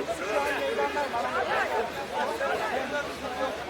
Thank you.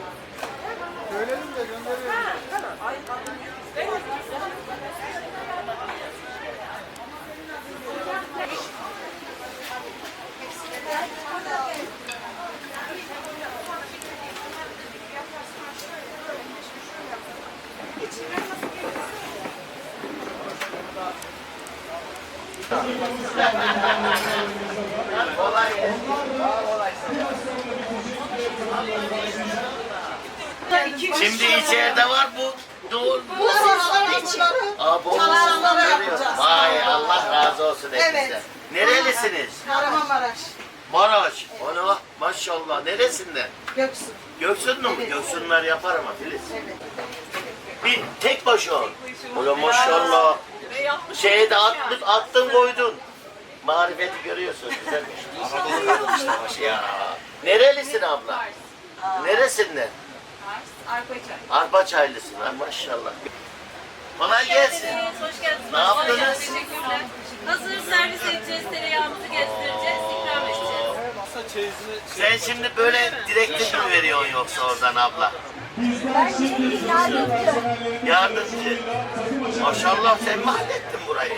Şimdi içeride var bu. Dur. Bu sesler için. Aa, bu yapacağız. Vay Allah razı olsun hepinize. Evet. Nerelisiniz? Kahramanmaraş. Maraş. Onu maşallah. Neresinden? Göksu. Göksunlu mu? Göksunlar yapar ama Filiz. Evet. Bir tek başı ol. Ulan maşallah. Şeye de attın, attın koydun. Marifeti görüyorsun. Güzelmiş. Anadolu ya. Nerelisin abla? Neresinden? Arpaçay. Arpaçaylısın. Ha, maşallah. Kolay gelsin. Hoş geldiniz. Ne yaptınız? Teşekkürler. Hazır servis edeceğiz, tereyağımızı gezdireceğiz, ikram edeceğiz. Sen şimdi böyle direktif mi veriyorsun yoksa oradan abla? Yardımcı. Maşallah sen mi hallettin burayı?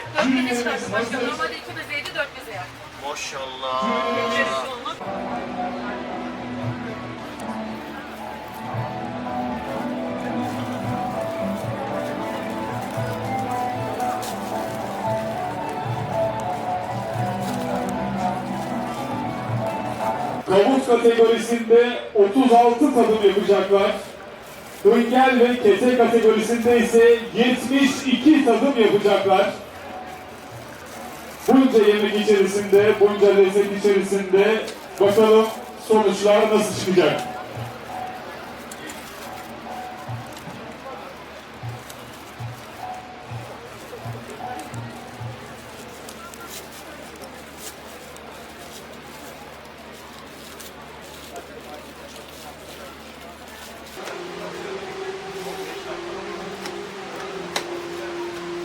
Maşallah. Kavus kategorisinde 36 tadım yapacaklar. Hıngel ve kete kategorisinde ise 72 tadım yapacaklar. Bunca yemek içerisinde, bunca lezzet içerisinde bakalım sonuçlar nasıl çıkacak?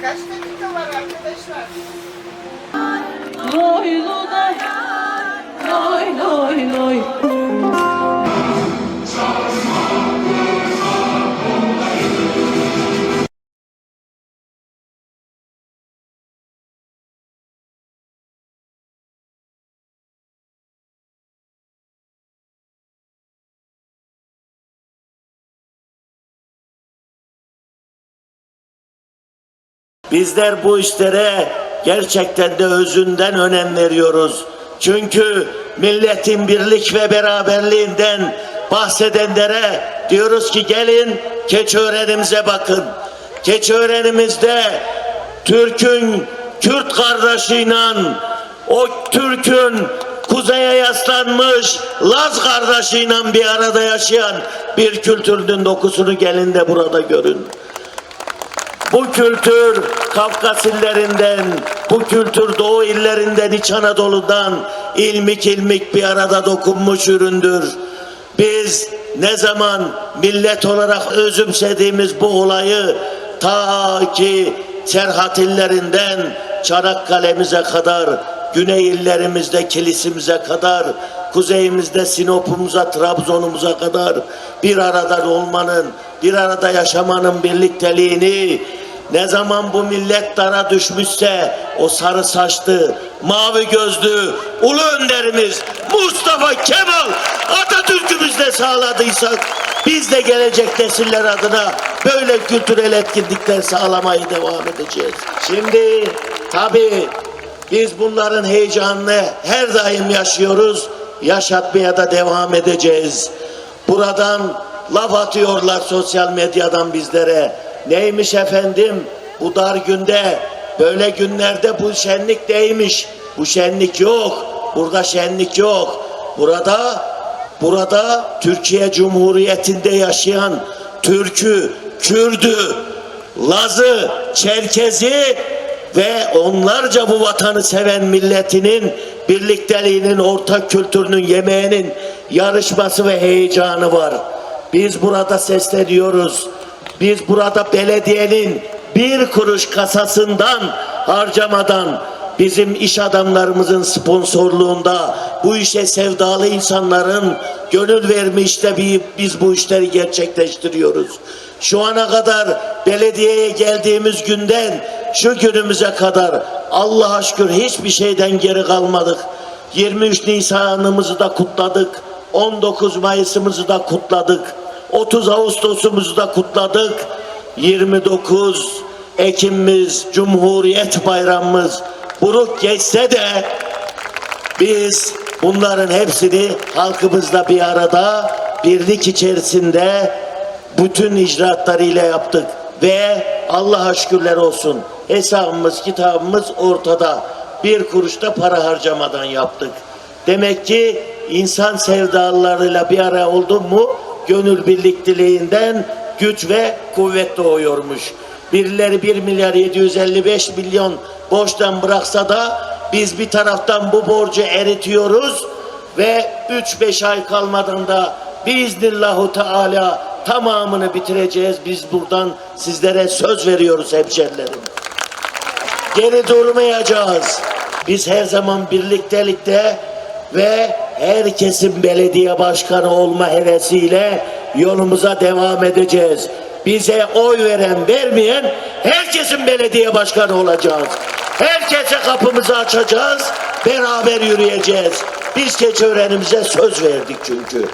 Kaç dakika var arkadaşlar? Loyluda loy loy loy Bizler bu işlere gerçekten de özünden önem veriyoruz. Çünkü milletin birlik ve beraberliğinden bahsedenlere diyoruz ki gelin Keçiören'imize bakın. Keçiören'imizde Türk'ün Kürt kardeşiyle o Türk'ün kuzeye yaslanmış Laz kardeşiyle bir arada yaşayan bir kültürün dokusunu gelin de burada görün. Bu kültür Kafkas illerinden, bu kültür Doğu illerinden, İç Anadolu'dan ilmik ilmik bir arada dokunmuş üründür. Biz ne zaman millet olarak özümsediğimiz bu olayı ta ki Serhat illerinden Çanakkale'mize kadar, güney illerimizde kilisimize kadar, kuzeyimizde Sinop'umuza, Trabzon'umuza kadar bir arada olmanın, bir arada yaşamanın birlikteliğini ne zaman bu millet dara düşmüşse o sarı saçlı, mavi gözlü ulu önderimiz Mustafa Kemal Atatürk'ümüzle sağladıysak biz de gelecek nesiller adına böyle kültürel etkinlikler sağlamaya devam edeceğiz. Şimdi tabii biz bunların heyecanını her daim yaşıyoruz, yaşatmaya da devam edeceğiz. Buradan laf atıyorlar sosyal medyadan bizlere. Neymiş efendim bu dar günde böyle günlerde bu şenlik değilmiş. Bu şenlik yok. Burada şenlik yok. Burada burada Türkiye Cumhuriyeti'nde yaşayan Türk'ü, Kürd'ü, Laz'ı, Çerkez'i ve onlarca bu vatanı seven milletinin birlikteliğinin, ortak kültürünün, yemeğinin yarışması ve heyecanı var. Biz burada sesleniyoruz. Biz burada belediyenin bir kuruş kasasından harcamadan bizim iş adamlarımızın sponsorluğunda bu işe sevdalı insanların gönül vermişle bir, biz bu işleri gerçekleştiriyoruz. Şu ana kadar belediyeye geldiğimiz günden şu günümüze kadar Allah'a şükür hiçbir şeyden geri kalmadık. 23 Nisan'ımızı da kutladık. 19 Mayıs'ımızı da kutladık. 30 Ağustos'umuzu da kutladık. 29 Ekim'imiz, Cumhuriyet Bayramımız buruk geçse de biz bunların hepsini halkımızla bir arada birlik içerisinde bütün icraatlarıyla yaptık ve Allah'a şükürler olsun hesabımız kitabımız ortada bir kuruşta para harcamadan yaptık. Demek ki insan sevdalarıyla bir araya oldu mu gönül birlikteliğinden güç ve kuvvet doğuyormuş. Birileri 1 milyar 755 milyon borçtan bıraksa da biz bir taraftan bu borcu eritiyoruz ve 3-5 ay kalmadan da biiznillahu teala tamamını bitireceğiz. Biz buradan sizlere söz veriyoruz hemşerilerim. Geri durmayacağız. Biz her zaman birliktelikte ve herkesin belediye başkanı olma hevesiyle yolumuza devam edeceğiz. Bize oy veren vermeyen herkesin belediye başkanı olacağız. Herkese kapımızı açacağız, beraber yürüyeceğiz. Biz keçiörenimize söz verdik çünkü.